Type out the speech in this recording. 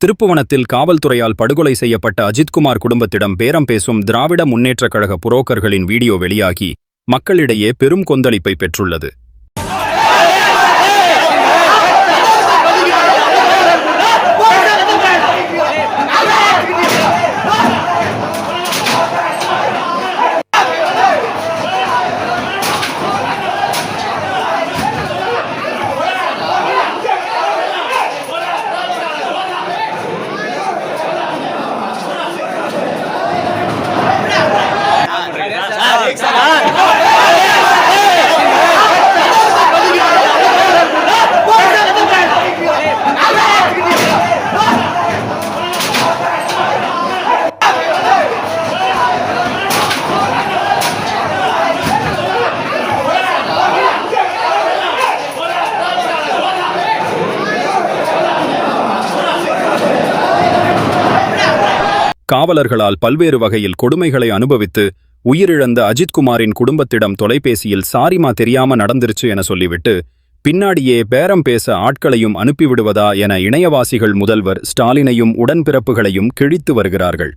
திருப்புவனத்தில் காவல்துறையால் படுகொலை செய்யப்பட்ட அஜித்குமார் குடும்பத்திடம் பேரம் பேசும் திராவிட முன்னேற்றக் கழக புரோக்கர்களின் வீடியோ வெளியாகி மக்களிடையே பெரும் கொந்தளிப்பை பெற்றுள்ளது. காவலர்களால் பல்வேறு வகையில் கொடுமைகளை அனுபவித்து உயிரிழந்த அஜித்குமாரின் குடும்பத்திடம் தொலைபேசியில் சாரிமா தெரியாம நடந்துருச்சு என சொல்லிவிட்டு பின்னாடியே பேரம் பேச ஆட்களையும் அனுப்பிவிடுவதா என இணையவாசிகள் முதல்வர் ஸ்டாலினையும் உடன்பிறப்புகளையும் கிழித்து வருகிறார்கள்.